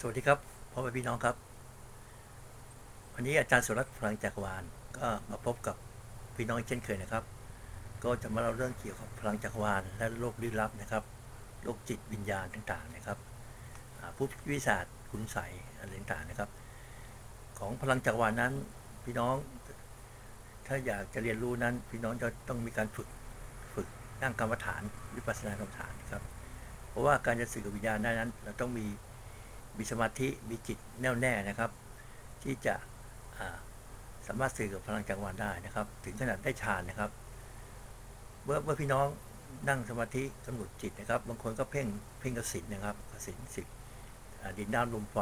สวัสดีครับพ่อแม่พี่น้องครับ วันนี้อาจารย์สุรัตน์พลังจักรวาลก็มาพบกับพี่น้องเช่นเคยนะครับ ก็จะมาเล่าเรื่องเกี่ยวกับพลังจักรวาลและโลกลี้ลับนะครับโลกจิตวิญญาณต่างๆนะครับผู้วิชาสตร์คุณใสอะไรต่างๆนะครับ ของพลังจักรวาลนั้นพี่น้อง ถ้าอยากจะเรียนรู้นั้น พี่น้องจะต้องมีการฝึกฝึกนั่งกรรมฐานวิปัสสนากรรมฐานครับ เพราะว่าการจะสื่อกับวิญญาณได้นั้น เราต้องมี มีสมาธิมีจิตแน่วแน่นะครับ ที่จะสามารถสื่อกับพลังจักรวาลได้นะครับ ถึงขนาดได้ฌานนะครับ เมื่อเมื่อพี่น้องนั่งสมาธิกำหนดจิตนะครับ บางคนก็เพ่งเพ่งกสินนะครับกสินสิบดินน้ำลมไฟ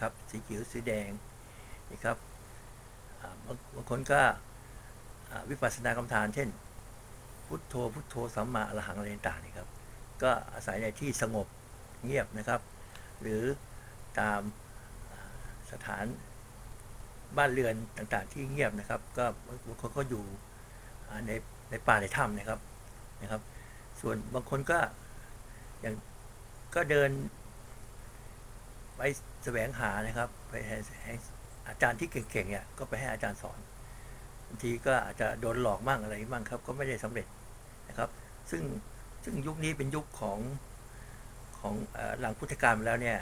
ครับ สีเขียวสีแดงนะครับบางบางคนก็วิปัสสนากรรมฐาน เช่น พุทโธพุทโธสัมมาอรหังอะไรต่างๆนี่ครับ ก็อาศัยในที่สงบเงียบนะครับ หรือ ตามสถานบ้านเรือนต่างๆที่เงียบนะครับ ก็บางคนก็อยู่ในในป่าในถ้ำนะครับนะครับ ส่วนบางคนก็อย่างก็เดินไปแสวงหานะครับ ไปให้อาจารย์ที่เก่งๆเนี่ยก็ไปให้อาจารย์สอนบางทีก็อาจจะโดนหลอกมั่งอะไรมั่งครับ ก็ไม่ได้สำเร็จนะครับ ซึ่งซึ่งยุคนี้เป็นยุคของของหลังพุทธกาลแล้วเนี่ย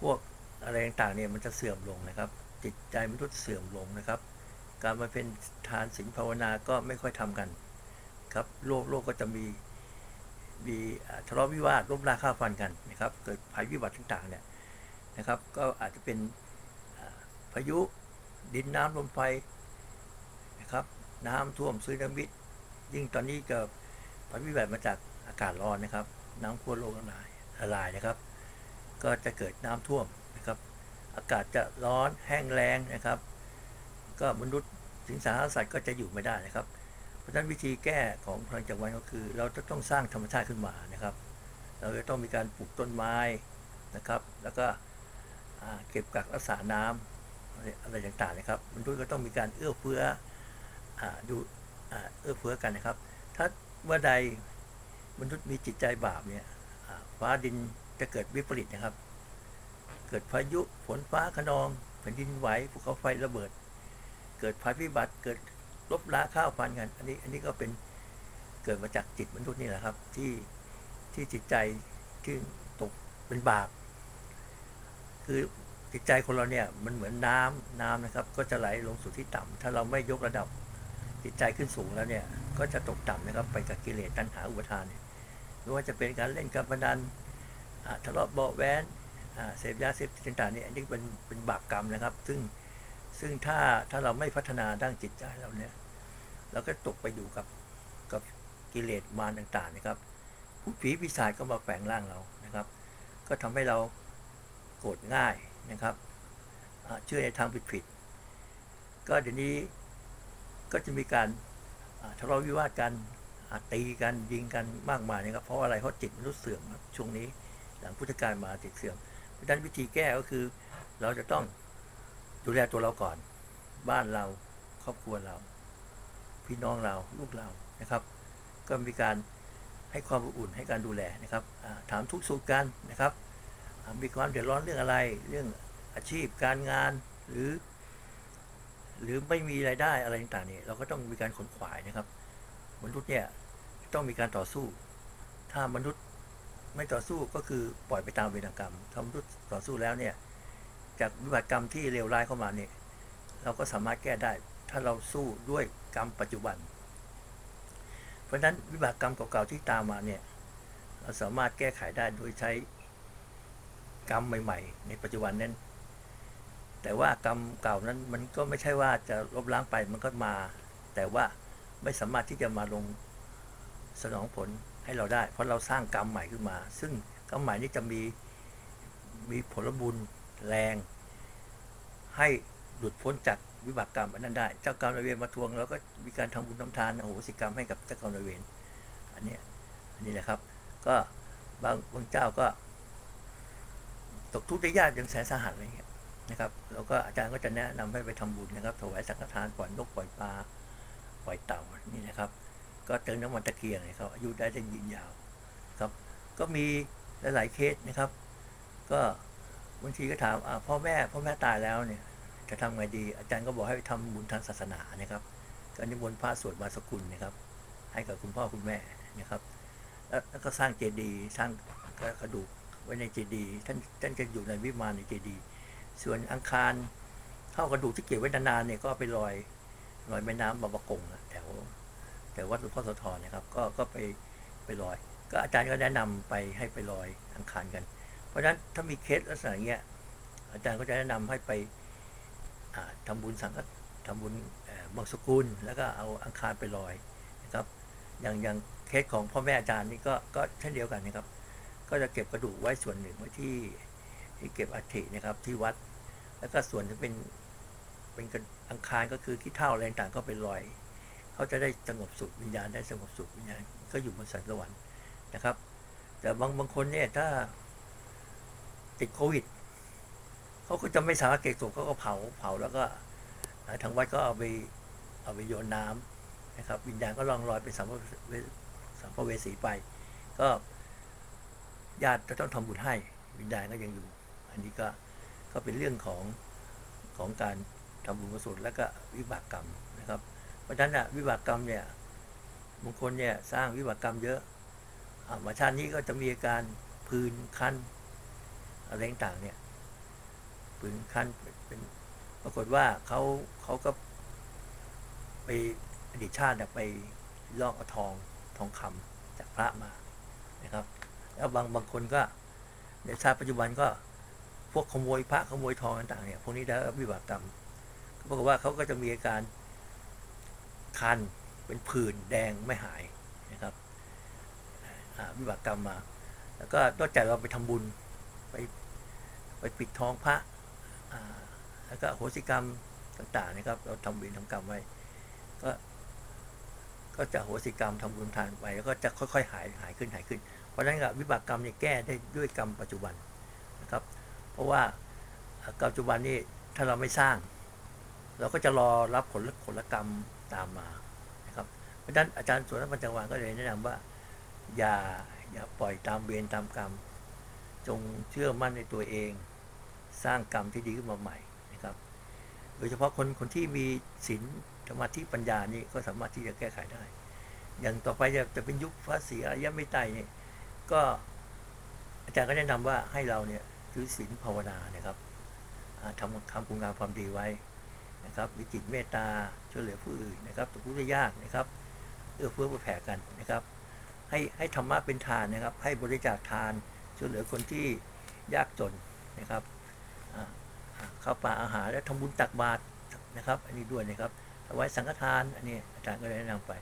พวกอะไรต่างๆเนี่ยมันจะเสื่อมลงนะครับ จิตใจมนุษย์เสื่อมลงนะครับ การมาเป็นทานศีลภาวนาก็ไม่ค่อยทำกันครับโลกโลกก็จะมีมีทะเลาะวิวาทลบราค่าฟันกันนะครับ เกิดภัยพิบัติต่างๆเนี่ยนะครับ ก็อาจจะเป็นพายุดินน้ำลมไฟนะครับ น้ำท่วมซึนามิยิ่งตอนนี้เก็ภัยพิบัติมาจากอากาศร้อนนะครับ น้ำขั้วโลกละลายละลายนะครับ ก็จะเกิดน้ำท่วมนะครับ อากาศจะร้อนแห้งแล้งนะครับ ก็มนุษย์สิงสารสัตว์ก็จะอยู่ไม่ได้นะครับ เพราะฉะนั้นวิธีแก้ของพลังจักรวาลก็คือ เราจะต้องสร้างธรรมชาติขึ้นมานะครับ เราจะต้องมีการปลูกต้นไม้นะครับ แล้วก็เก็บกักรักษาน้ำอะไรอะไรต่างๆนะครับมนุษย์ก็ต้องมีการเอื้อเฟื้ออดูเอื้อเฟื้อกันนะครับ ถ้าเมื่อใดมนุษย์มีจิตใจบาปเนี่ยฟ้าดิน จะเกิดวิปริตนะครับ เกิดพายุฝนฟ้าขนองแผ่นดินไหวภูเขาไฟระเบิด เกิดภัยพิบัติเกิดลบล้าข้าวฟันกัน อันนี้อันนี้ก็เป็นเกิดมาจากจิตมนุษย์นี่แหละครับ ที่ที่จิตใจที่ตกเป็นบาปคือจิตใจคนเราเนี่ยมันเหมือนน้ำน้ำนะครับ ก็จะไหลลงสู่ที่ต่ำถ้าเราไม่ยกระดับจิตใจขึ้นสูงแล้วเนี่ย ก็จะตกต่ำนะครับ ไปกับกิเลสตัณหาอุปทานเนี่ยไม่ว่าจะเป็นการเล่นการพนัน ทะเลาะเบาแว้นเสพยาเสพติดต่างๆเนี่ยอันนี้เป็นเป็นบาปกรรมนะครับ ซึ่งซึ่งถ้าถ้าเราไม่พัฒนาด้านจิตใจเราเนี่ยเราก็ตกไปอยู่กับกับกิเลสมารต่างๆนะครับ ผู้ผีปีศาจก็มาแฝงร่างเรานะครับ ก็ทำให้เราโกรธง่ายนะครับเชื่อในทางผิดๆก็เดี๋ยวนี้ก็จะมีการทะเลาะวิวาทกันตีกันยิงกันมากมายนะครับเพราะอะไรเพราะจิตมนุษย์เสื่อมช่วงนี้ หลังพุทธกาลมาจิตเสื่อมเพราะฉะนั้นวิธีแก้ก็คือเราจะต้องดูแลตัวเราก่อน บ้านเราครอบครัวเรา พี่น้องเราลูกเรานะครับ ก็มีการให้ความอบอุ่นให้การดูแลนะครับถามทุกสุขกันนะครับมีความเดือดร้อนเรื่องอะไร เรื่องอาชีพการงานหรือ หรือไม่มีรายได้อะไรต่างๆเนี่ยเราก็ต้องมีการขนขวายนะครับ มนุษย์เนี่ยต้องมีการต่อสู้ ถ้ามนุษย์ ไม่ต่อสู้ก็คือปล่อยไปตามเวรกรรมทำรุษต่อสู้แล้วเนี่ย จากวิบัติกรรมที่เลวร้ายเข้ามาเนี่ยเราก็สามารถแก้ได้ ถ้าเราสู้ด้วยกรรมปัจจุบัน เพราะฉะนั้นวิบากกรรมเก่าๆที่ตามมาเนี่ยเราสามารถแก้ไขได้โดยใช้กรรมใหม่ ๆ ในปัจจุบันนั้น แต่ว่ากรรมเก่านั้นมันก็ไม่ใช่ว่าจะลบล้างไปมันก็มา แต่ว่าไม่สามารถที่จะมาลงสนองผล ให้เราได้ เพราะเราสร้างกรรมใหม่ขึ้นมา ซึ่งกรรมใหม่นี้จะมีมีผลบุญแรง ให้หลุดพ้นจากวิบากกรรมอันนั้นได้ เจ้ากรรมนายเวรมาทวงเราก็มีการทำบุญทำทานโอ้โหสิกรรมให้กับเจ้ากรรมนายเวรอันนี้อันนี้แหละครับ ก็บางบางเจ้าก็ ตกทุกข์ได้ยากอย่างแสนสาหัสอะไรเงี้ยนะครับแล้วก็อาจารย์ก็จะแนะนำให้ไปทำบุญนะครับ ถวายสังฆทานปล่อยนกปล่อยปลาปล่อยเต่านี่นะครับ ก็เติมน้ำมันตะเกียงให้เขาอายุได้ได้ยืนยาวครับ ก็มีหลายๆเคสนะครับ ก็บางทีก็ถามอ่าพ่อแม่พ่อแม่ตายแล้วเนี่ยจะทำไงดีอาจารย์ก็บอกให้ไปทำบุญทางศาสนานะครับก็นิมนต์พระสวดบาสกุลนะครับ ให้กับคุณพ่อคุณแม่นะครับแล้วก็สร้างเจดีย์สร้างกระดูกไว้ในเจดีย์ท่านท่านจะอยู่ในวิมานในเจดีย์ส่วนอังคารเท่ากระดูกที่เก็บไว้นานๆเนี่ยก็ไปลอยลอยแม่น้ำบางประกงแถว แถววัดหลวงพ่อโสธรนะครับ ก็ก็ไปไปลอย ก็อาจารย์ก็แนะนำไปให้ไปลอยอังคารกัน เพราะฉะนั้นถ้ามีเคสลักษณะอย่างเงี้ยอาจารย์ก็จะแนะนำให้ไปอ่าทำบุญสังฆทำบุญบางสกุล แล้วก็เอาอังคารไปลอยนะครับ อย่างอย่างเคสของพ่อแม่อาจารย์นี่ก็ก็เช่นเดียวกันนะครับ ก็จะเก็บกระดูกไว้ส่วนหนึ่งไว้ที่ที่เก็บอัฐินะครับที่วัด แล้วก็ส่วนที่เป็นเป็นอังคารก็คือขี้เท่าอะไรต่างก็ไปลอย เขาจะได้สงบสุขวิญญาณได้สงบสุขวิญญาณก็อยู่บนสวรรค์นะครับ แต่บางบางคนเนี่ยถ้าติดโควิดเขาก็จะไม่สามารถเก็บศพเขาก็เผาเผาแล้วก็ทางวัดก็เอาไปเอาไปโยนน้ำนะครับ วิญญาณก็ล่องลอยไปสัมภเวสัมภเวสีไป ก็ญาติจะต้องทำบุญให้วิญญาณก็ยังอยู่ อันนี้ก็ก็เป็นเรื่องของของการทำบุญกุศลและก็วิบากกรรมนะครับ ราะฉะนั้นอะวิบากกรรมเนี่ยบางคนเนี่ยสร้างวิบากกรรมเยอะอามาชาตินี้ก็จะมีอาการพื้นคันอะไรต่างเนี่ยพื้นคันเป็นปรากฏว่าเขาเขาก็ไปอดีตชาติเนี่ยไปลอกเอาทองทองคำจากพระมานะครับ แล้วบางบางคนก็ในชาติปัจจุบันก็พวกขโมยพระขโมยทองต่างๆเนี่ยพวกนี้ได้วิบากกรรมปรากฏว่าเขาก็จะมีอาการ คันเป็นผื่นแดงไม่หายนะครับวิบากกรรมมา แล้วก็นอกจากเราไปทำบุญไปไปปิดทองพระแล้วก็โหสิกรรมต่างๆนะครับ เราทำเวรทำกรรมไว้ ก็ก็จะโหสิกรรมทำบุญทานไปแล้วก็จะค่อยๆ หายหายขึ้นหายขึ้น เพราะฉะนั้นก็วิบากกรรมเนี่ยแก้ได้ด้วยกรรมปัจจุบันนะครับ เพราะว่าอ่ากรรมปัจจุบันนี่ถ้าเราไม่สร้าง เราก็จะรอรับผลผลกรรม ตามมานะครับเพราะฉะนั้นอาจารย์สวนปัญจวังก็เลยแนะนำว่า อย่าอย่าปล่อยตามเวรตามกรรม จงเชื่อมั่นในตัวเอง สร้างกรรมที่ดีขึ้นมาใหม่นะครับ โดยเฉพาะคนคนที่มีศีลสมาธิปัญญานี่ก็สามารถที่จะแก้ไขได้ อย่างต่อไปจะจะเป็นยุคพระศรีอริยไม่ไตรเนี่ยก็อาจารย์ก็แนะนำว่าให้เราเนี่ยถือศีลภาวนานะครับทำทำคุณงามความดีไว้ นะครับมีจิตเมตตาช่วยเหลือผู้อื่นนะครับตกทุกข์ได้ยากนะครับ เอื้อเฟื้อเผื่อแผ่กันนะครับ ให้ให้ธรรมะเป็นทานนะครับ ให้บริจาคทานช่วยเหลือคนที่ยากจนนะครับข้าวปลาอาหารและทำบุญตักบาตรนะครับ อันนี้ด้วยนะครับถวายสังฆทานอันนี้อาจารย์ก็ได้แนะนำไป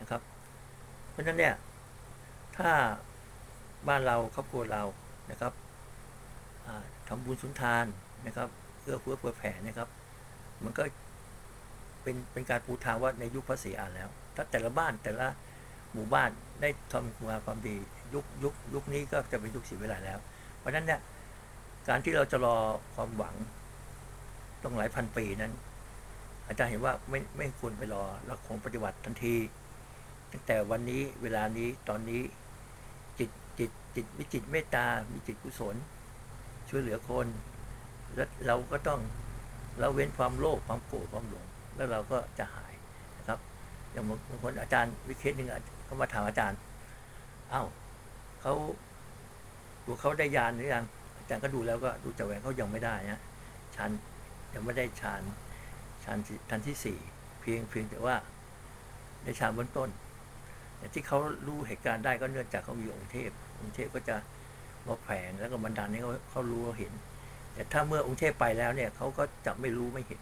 นะครับ เพราะฉะนั้นเนี่ยถ้าบ้านเราครอบครัวเรานะครับอ่าทำบุญสุนทานนะครับเอื้อเฟื้อเผื่อแผ่นะครับ มันก็เป็นเป็นการปูทางว่าในยุคพระศรีอานแล้ว ถ้าแต่ละบ้านแต่ละหมู่บ้านได้ทำคุณงามความดียุคยุคยุคนี้ก็จะเป็นยุคศรีเวลาแล้ว เพราะฉะนั้นเนี่ยการที่เราจะรอความหวังต้องหลายพันปีนั้น อาจารย์เห็นว่าไม่ไม่ควรไปรอเราคงปฏิบัติทันที ตั้งแต่วันนี้เวลานี้ตอนนี้จิตจิตจิตมีจิตเมตตา มีจิตกุศล ช่วยเหลือคน แล้วเราก็ต้อง เราเว้นความโลภความโกรธความหลง แล้วเราก็จะหายนะครับ อย่างบางคนอาจารย์วิเคสหนึ่งเขามาถามอาจารย์ เอ้าเขาตัวเขาได้ยานหรือยังอาจารย์ก็ดูแล้วก็ดูจากแหวนเขายังไม่ได้นะชันยังไม่ได้ฌานฌานที่ฌานที่สี่เพียงเพียงแต่ว่าได้ฌานเบื้องต้นแต่ที่เขารู้เหตุการณ์ได้ก็เนื่องจากเขามีองค์เทพองค์เทพก็จะมาแผงแล้วก็บันดาลให้เขาเขารู้เขาเห็น แต่ถ้าเมื่อองค์เทพไปแล้วเนี่ยเขาก็จะไม่รู้ไม่เห็น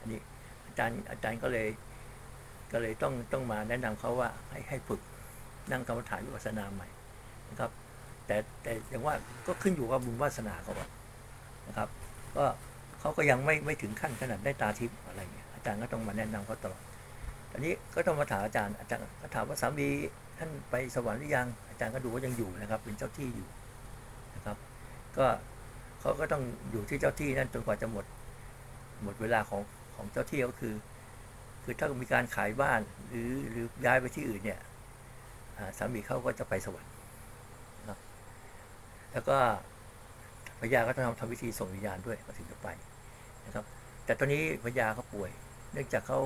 อันนี้อาจารย์อาจารย์ก็เลย ก็เลยต้องต้องมาแนะนำเขาว่าให้ให้ฝึกนั่งกรรมฐานวิปัสสนาใหม่นะครับ แต่แต่อย่างว่าก็ขึ้นอยู่กับบุญวาสนาเขาอะนะครับ ก็เขาก็ยังไม่ไม่ถึงขั้นขนาดได้ตาทิพย์อะไรเงี้ยอาจารย์ก็ต้องมาแนะนำเขาตลอดตอนนี้ก็ต้องมาถามอาจารย์อาจารย์ก็ถามว่าสามีท่านไปสวรรค์หรือยัง อาจารย์ก็ดูว่ายังอยู่นะครับ เป็นเจ้าที่อยู่นะครับ ก็ เขาก็ต้องอยู่ที่เจ้าที่นั่นจนกว่าจะหมด หมดเวลาของของเจ้าที่ก็คือ คือถ้ามีการขายบ้านหรือหรือย้ายไปที่อื่นเนี่ยสามีเขาก็จะไปสวรรค์นะแล้วก็พญาก็ต้องทำพิธีส่งวิญญาณด้วยถึงจะไปนะครับ แต่ตอนนี้พญาเขาป่วย เนื่องจากเขา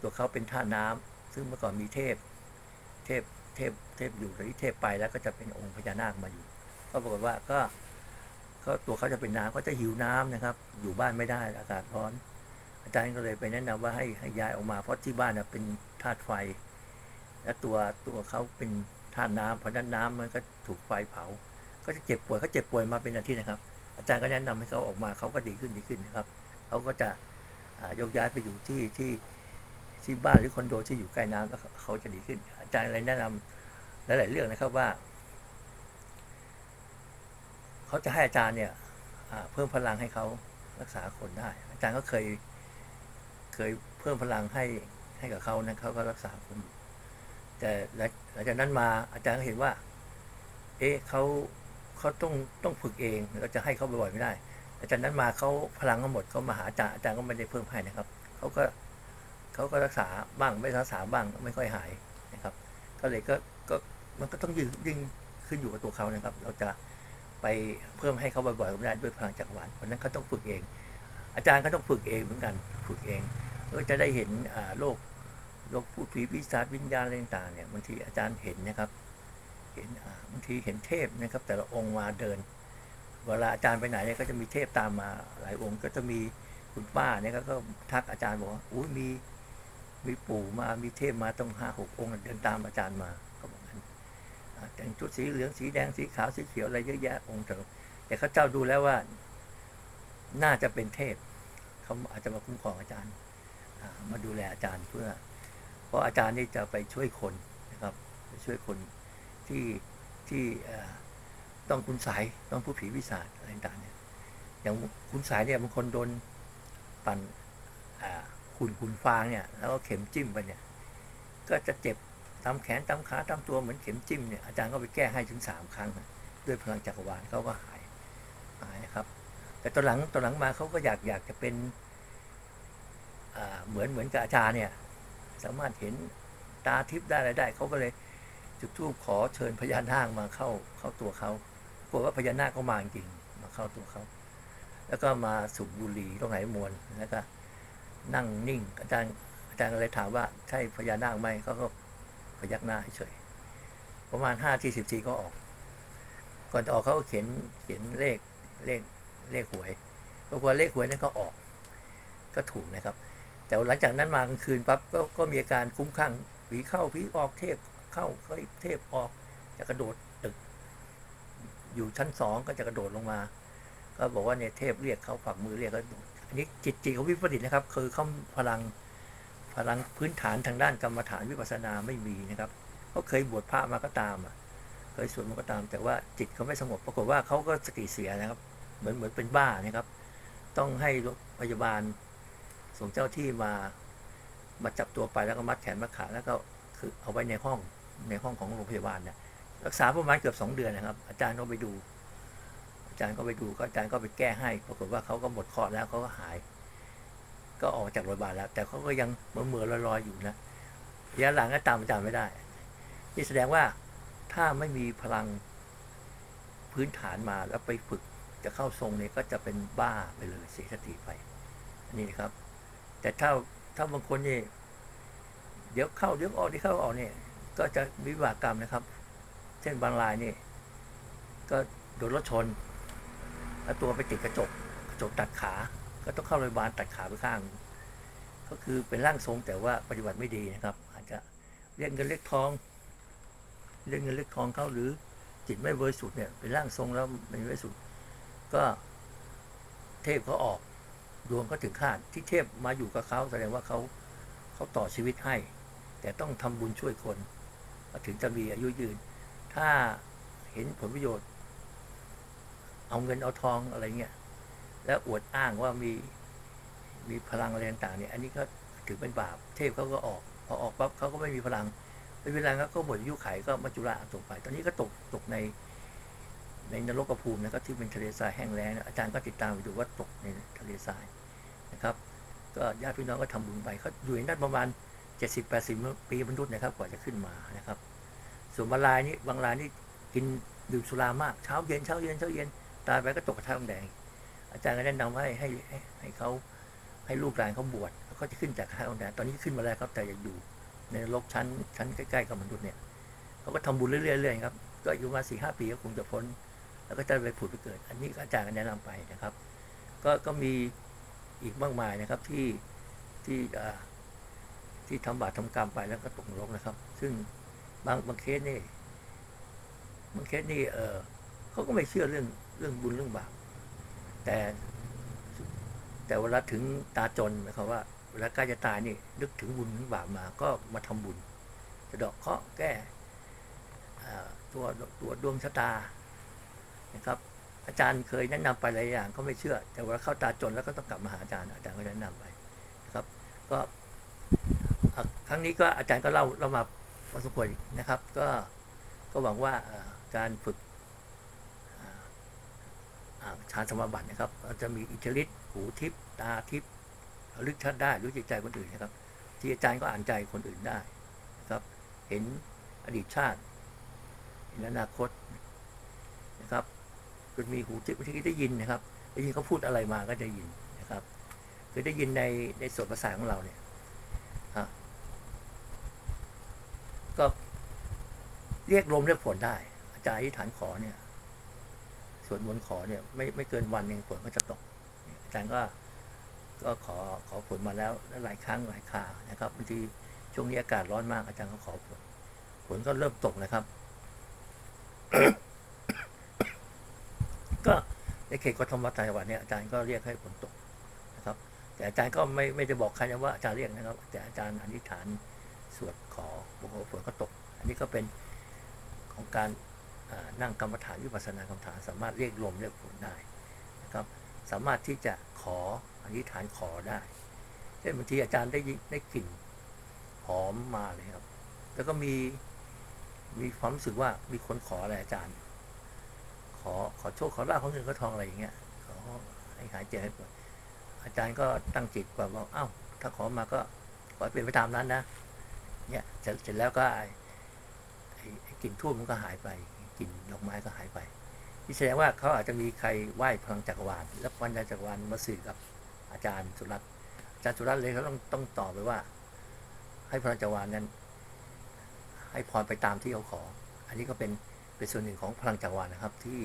ตัวเขาเป็นท่าน้ำซึ่งเมื่อก่อนมีเทพ เทพเทพเทพอยู่แต่ที่เทพไปแล้วก็จะเป็นองค์พญานาคมาอยู่ ก็ปรากฏว่าก็ ก็ตัวเขาจะเป็นน้ำก็จะหิวน้ำนะครับ อยู่บ้านไม่ได้อากาศร้อน อาจารย์ก็เลยไปแนะนำว่าให้ให้ย้ายออกมาเพราะที่บ้านเป็นธาตุไฟ และตัวตัวเขาเป็นธาตุน้ำเพราะนั้นน้ำมันก็ถูกไฟเผา ก็จะเจ็บป่วยเขาเจ็บป่วยมาเป็นอาทิตย์นะครับ อาจารย์ก็แนะนำให้เขาออกมาเขาก็ดีขึ้นดีขึ้นนะครับเขาก็จะยกย้ายไปอยู่ที่ที่ที่บ้านหรือคอนโดที่อยู่ใกล้น้ำแล้วเขาจะดีขึ้น อาจารย์เลยแนะนำหลาย ๆ เรื่องนะครับว่า เขาจะให้อาจารย์เนี่ยเพิ่มพลังให้เขารักษาคนได้ อาจารย์ก็เคยเคยเพิ่มพลังให้ให้กับเขานะเขาก็รักษาคนแต่หลังจากนั้นมาอาจารย์ก็เห็นว่า เอ๊ะเขาเขาต้องต้องฝึกเองเราจะให้เขาบ่อยๆไม่ได้หลังจากนั้นมาเขาพลังเขาหมดเขามาหาอาจารย์อาจารย์ก็ไม่ได้เพิ่มให้นะครับเขาก็เขาก็รักษาบ้างไม่รักษาบ้างไม่ค่อยหายนะครับ ก็เลยก็ก็มันก็ต้องยืนยิ่งขึ้นอยู่กับตัวเขานะครับ เราจะ ไปเพิ่มให้เขาบ่อยๆก็ไม่ได้ด้วยพลังจักรวาลเพราะนั้นเขาต้องฝึกเอง อาจารย์ก็ต้องฝึกเองเหมือนกันฝึกเองเพื่อจะได้เห็นโลกโลกผู้ผีปีศาจวิญญาณอะไรต่างๆเนี่ยบางทีอาจารย์เห็นนะครับ เห็นบางทีเห็นเทพนะครับ แต่ละองค์มาเดิน เวลาอาจารย์ไปไหนเนี่ยก็จะมีเทพตามมาหลายองค์ ก็จะมีคุณป้าเนี่ยก็ก็ทักอาจารย์บอกว่าอุ้ยมีมีปู่มามีเทพมาต้องห้าหกองค์เดินตามอาจารย์มา แต่งชุดสีเหลืองสีแดงสีขาวสีเขียวอะไรเยอะแยะองค์เถอะแต่เขาเจ้าดูแล้วว่า น่าจะเป็นเทพเขาอาจจะมาคุ้มครองอาจารย์มาดูแลอาจารย์เพื่อ เพราะอาจารย์นี่จะไปช่วยคนนะครับช่วยคนที่ที่ต้องคุณสายต้องผู้ผีวิสาจอะไรต่างเนี่ยอย่างคุณสายเนี่ยบางคนโดนปั่นอ่าขุนขุนฟางเนี่ย แล้วก็เข็มจิ้มไปเนี่ย ก็จะเจ็บ ตามแขนตามขาตามตัวเหมือนเข็มจิ้มเนี่ยอาจารย์ก็ไปแก้ให้ถึงสามครั้ง ด้วยพลังจักรวาลเขาก็หายหายครับ แต่ตอนหลังตอนหลังมาเขาก็อยากอยากจะเป็นเหมือนเหมือนกับอาจารย์เนี่ยสามารถเห็นตาทิพย์ได้อะไรได้เขาก็เลยจุดธูปขอเชิญพญานาคมาเข้าเข้าตัวเขาปรากฏว่าพญานาคก็มาจริงมาเข้าตัวเขาแล้วก็มาสูบบุหรี่ตรงไหนมวลแล้วก็นั่งนิ่งอาจารย์อาจารย์ก็เลยถามว่าใช่พญานาคไหมเขาก็ พยักหน้าเฉยประมาณห้าที่สิบสี่ก็ออก ก่อนจะออกเขาเขียนเขียนเลขเลขเลขหวยปรากฏว่าเลขหวยนั้นก็ออก ก็ถูกนะครับ แต่หลังจากนั้นมากลางคืนปั๊บก็ก็มีอาการคุ้มคลั่งผีเข้าผีออกเทพเข้าเฮ้ยเทพออกจะกระโดดตึก อยู่ชั้นสองก็จะกระโดดลงมา ก็บอกว่าเนี่ยเทพเรียกเขาฝักมือเรียกเขาอันนี้จิตจิตเของวิปริตนะครับ คือเขาพลัง พลังพื้นฐานทางด้านกรรมฐานวิปัสสนาไม่มีนะครับเขาเคยบวชพระมาก็ตามอะเคยสวดมาก็ตาม แต่ว่าจิตเขาไม่สงบปรากฏว่าเขาก็สติเสียนะครับ เหมือนเหมือนเป็นบ้านะครับ ต้องให้รถพยาบาลส่งเจ้าที่มามาจับตัวไปแล้วก็มัดแขนมัดขาแล้วก็คือเอาไว้ในห้องในห้องของโรงพยาบาลเนี่ยรักษาประมาณเกือบสองเดือนนะครับ อาจารย์ก็ไปดู อาจารย์ก็ไปดูก็อาจารย์ก็ไปแก้ให้ ปรากฏว่าเขาก็หมดเคราะห์แล้วเขาก็หาย ก็ออกจากโรงพยาบาลแล้ว แต่เขาก็ยังเมื่อเมื่อลอยๆอยู่นะระยะหลังก็ตามอาจารย์ไม่ได้ นี่แสดงว่าถ้าไม่มีพลังพื้นฐานมาแล้วไปฝึกจะเข้าทรงเนี่ยก็จะเป็นบ้าไปเลยเสียสติไปอันนี้นะครับ แต่ถ้าถ้าบางคนนี่เดี๋ยวเข้าเดี๋ยวออกเดี๋ยวเข้าออกเนี่ย ก็จะวิบากกรรมนะครับ เช่นบางรายนี่ก็โดนรถชนแล้วตัวไปติดกระจกกระจกตัดขา ก็ต้องเข้าโรงพยาบาลตัดขาไปข้าง ก็คือเป็นร่างทรงแต่ว่าปฏิบัติไม่ดีนะครับ อาจจะเรียกเงินเรียกทองเรียกเงินเรียกทองเขาหรือจิตไม่บริสุทธิ์เนี่ยเป็นร่างทรงแล้วไม่บริสุทธิ์ก็เทพเขาออกดวงก็ถึงคาดที่เทพมาอยู่กับเขาแสดงว่าเขาเขาต่อชีวิตให้ แต่ต้องทำบุญช่วยคนถึงจะมีอายุยืน ถ้าเห็นผลประโยชน์ เอาเงินเอาทองอะไรเงี้ย แล้วอวดอ้างว่ามีมีพลังอะไรต่างๆเนี่ยอันนี้ก็ถือเป็นบาป เทพเขาก็ออก พอออกปั๊บเขาก็ไม่มีพลังไม่มีพลังก็หมดอายุไขก็มัจจุราชตกไป ตอนนี้ก็ตกตกในในนรกภูมินะครับที่เป็นทะเลทรายแห้งแล้งอาจารย์ก็ติดตามไปดูว่าตกในทะเลทรายนะครับ ก็ญาติพี่น้องก็ทำบุญไปเขาอยู่ในนั้นประมาณ 70-80 ปีมนุษย์นะครับ กว่าจะขึ้นมานะครับ ส่วนบางรายนี่บางรายนี่กินดื่มสุรามากเช้าเย็นเช้าเย็นเช้าเย็นตายไปก็ตกกระทะทองแดง อาจารย์ก็แนะนำว่าให้ให้ให้เขาให้ลูกหลานเขาบวชเขาจะขึ้นจากกระทะทองแดตอนนี้ขึ้นมาแล้วครับ แต่ยังอยู่ในนรกชั้นชั้นใกล้ๆกับมนุษย์เนี่ยเขาก็ทำบุญเรื่อยๆครับ ก็อยู่มาสี่ห้าปีก็คงจะพ้น แล้วก็จะไปผุดไปเกิด อันนี้อาจารย์ก็แนะนำไปนะครับ ก็ก็มีอีกมากมายนะครับที่ที่อ่าที่ทำบาปทำกรรมไปแล้วก็ตกนรกนะครับ ซึ่งบางบางเคสนี่บางเคสนี่เออเขาก็ไม่เชื่อเรื่องเรื่องบุญเรื่องบาป แต่แต่เวลาถึงตาจนหมายความว่าเวลาใกล้จะตายนี่นึกถึงบุญถึงบาปมาก็มาทำบุญจะดอกเคาะแก้อ่ตัวตัวดวงชะตานะครับ อาจารย์เคยแนะนำไปหลายอย่างก็ไม่เชื่อ แต่เวลาเข้าตาจนแล้วก็ต้องกลับมาหาอาจารย์อาจารย์ก็แนะนำไปนะครับ ก็ครั้งนี้ก็อาจารย์ก็เล่าเรามาพอสมควรนะครับ ก็ก็หวังว่าการฝึก ฌานสมาบัตินะครับเราจะมีอิทธิฤทธิ์หูทิพย์ตาทิพย์ระลึกชัดได้รู้จิตใจคนอื่นนะครับ ที่อาจารย์ก็อ่านใจคนอื่นได้นะครับ เห็นอดีตชาติเห็นอนาคตนะครับจนมีหูทิพย์ที่ได้ยินนะครับได้ยินเขาพูดอะไรมาก็จะยินนะครับคือได้ยินในในส่วนภาษาของเราเนี่ยฮะก็เรียกลมเรียกผลได้ อาจารย์ที่ฐานขอเนี่ย ส่วนบนต์ขอเนี่ยไม่ไม่เกินวันหนึ่งผลก็จะตกอาจารย์ก็ก็ขอขอผลมาแล้วหลายครั้งหลายครานะครับบางทีช่วงนี้อากาศร้อนมากอาจารย์ก็ขอผลผลก็เริ่มตกนะครับ ก็ในเขตกทมจังหวัดเนี่ยอาจารย์ก็เรียกให้ฝนตกนะครับ แต่อาจารย์ก็ไม่ไม่ได้บอกใครนะว่าอาจารย์เรียกนะครับ แต่อาจารย์อธิษฐานสวดขอบอกว่าฝนก็ตก อันนี้ก็เป็นของการ นั่งกรรมฐานวิปัสสนากรรมฐานสามารถเรียกลมเรียกฝนได้นะครับสามารถที่จะขออธิษฐานขอได้เช่นบางทีอาจารย์ได้ยินได้กลิ่นหอมมาเลยครับ แล้วก็มีมีความรู้สึกว่ามีคนขออะไรอาจารย์ ขอขอโชคขอลาภของเงินขอทองอะไรอย่างเงี้ยขอให้หายเจ็บให้ปวดอาจารย์ก็ตั้งจิตว่าว่าอ้า ถ้าขอมาก็ขอให้เป็นไปตามนั้นนะเนี่ยเสร็จแล้วก็ไอ้กลิ่นทูบมันก็หายไป กลิ่นดอกไม้ก็หายไปที่แสดงว่าเขาอาจจะมีใครไหว้พลังจักรวาลแล้วพลังจักรวาลมาสื่อกับอาจารย์สุรัตน์อาจารย์สุรัตน์เลยเขาต้องต้องตอบไปว่า ให้พลังจักรวาลนั้น ให้พรไปตามที่เขาขอ อันนี้ก็เป็นเป็นส่วนหนึ่งของพลังจักรวาลนะครับ ที่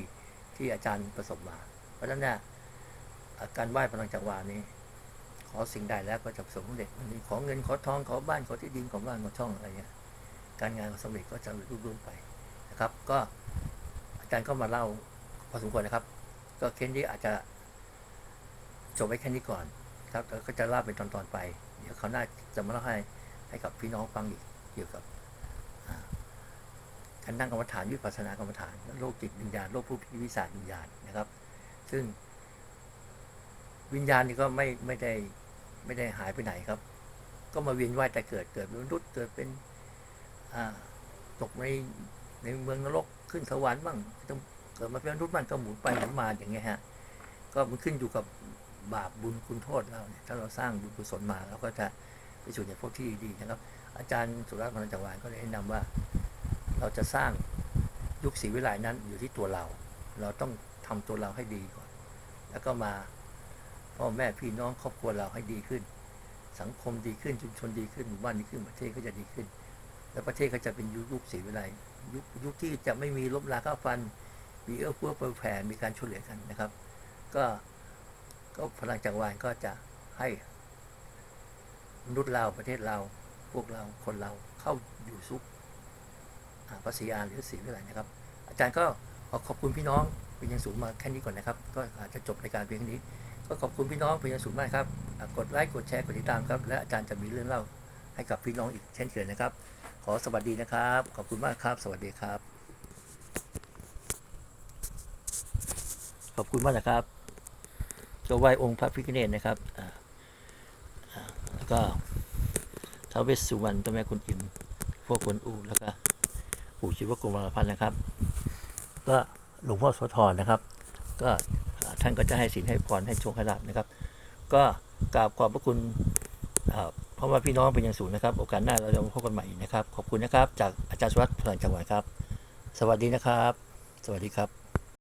ที่อาจารย์ประสบมา เพราะฉะนั้นเนี่ยการไหว้พลังจักรวาลนี้ ขอสิ่งใดแล้วก็จะประสบความสำเร็จมันมีขอเงินขอทองขอบ้านขอที่ดินขอบ้านขอช่องอะไรเงี้ยการงานก็สำเร็จก็จะรุ่งรุ่งไปนะครับ ก็ จารย์ก็มาเล่าพอสมควรนะครับ ก็เคสนี้อาจจะจบไว้แค่นี้ก่อนครับแล้วก็จะเล่าเป็นตอนๆไป เดี๋ยวเขาหน้าจะมาเล่าให้ให้กับพี่น้องฟังอีกเกี่ยวกับการนั่งกรรมฐานวิปัสสนากรรมฐานโรคจิตวิญญาณโรคผู้พิวิสารวิญญาณนะครับ ซึ่งวิญญาณนี่ก็ไม่ไม่ได้ไม่ได้หายไปไหนครับ ก็มาเวียนว่ายแต่เกิดเกิดเป็นมนุษย์เกิดเป็นตกใน ในเมืองนรกขึ้นสวรรค์บ้างต้องเกิดมาเป็นมนุษย์บ้างก็หมุนไปหมุนมาอย่างเงี้ยฮะ ก็มันขึ้นอยู่กับบาปบุญคุณโทษเราเนี่ยถ้าเราสร้างบุญกุศลมาเราก็จะไปสู่ในพวกที่ดีนะครับ อาจารย์สุรัตน์พลจักรวาลก็เลยแนะนำว่า เราจะสร้างยุคศรีวิไลนั้นอยู่ที่ตัวเรา เราต้องทำตัวเราให้ดีก่อน แล้วก็มาพ่อแม่พี่น้องครอบครัวเราให้ดีขึ้น สังคมดีขึ้นชุมชนดีขึ้นหมู่บ้านดีขึ้นประเทศก็จะดีขึ้น แล้วประเทศก็จะเป็นยุคยุคศรีวิไล ยุคยุคที่จะไม่มีลบลาข้าฟัน มีเอื้อเฟื้อเผื่อแผ่มีการช่วยเหลือกันนะครับ ก็ก็พลังจักรวาลก็จะให้มนุษย์เราประเทศเราพวกเราคนเราเข้าอยู่สุขอ่าภาษีอาหรือสีวิไลนะครับ อาจารย์ก็ขอขอบคุณพี่น้องเป็นย่างสูงมาแค่นี้ก่อนนะครับ ก็อาจจะจบรายการเพียงเท่านี้ ก็ขอบคุณพี่น้องเป็นย่างสูงมากครับ กดไลค์กดแชร์กดติดตามครับ และอาจารย์จะมีเรื่องเล่าให้กับพี่น้องอีกเช่นเคยนะครับ ขอสวัสดีนะครับ ขอบคุณมากครับ สวัสดีครับ ขอบคุณมากนะครับก็ไหว้องค์พระพิฆเนศนะครับแล้วก็ท้าวเวสสุวรรณตัวแม่คุณอิมพวกคนอูแล้วก็ปู่ชีวกุมารพันธ์นะครับ ก็หลวงพ่อโสธรนะครับ ก็ท่านก็จะให้สินให้พรให้โชคให้ลาภนะครับ ก็กราบขอบพระคุณ พ่อแม่พี่น้องเป็นอย่างสูงนะครับ โอกาสหน้าเราจะมาพบกันใหม่นะครับ ขอบคุณนะครับ จากอาจารย์สุวัสดิ์พลังจังหวัดครับ สวัสดีนะครับ สวัสดีครับ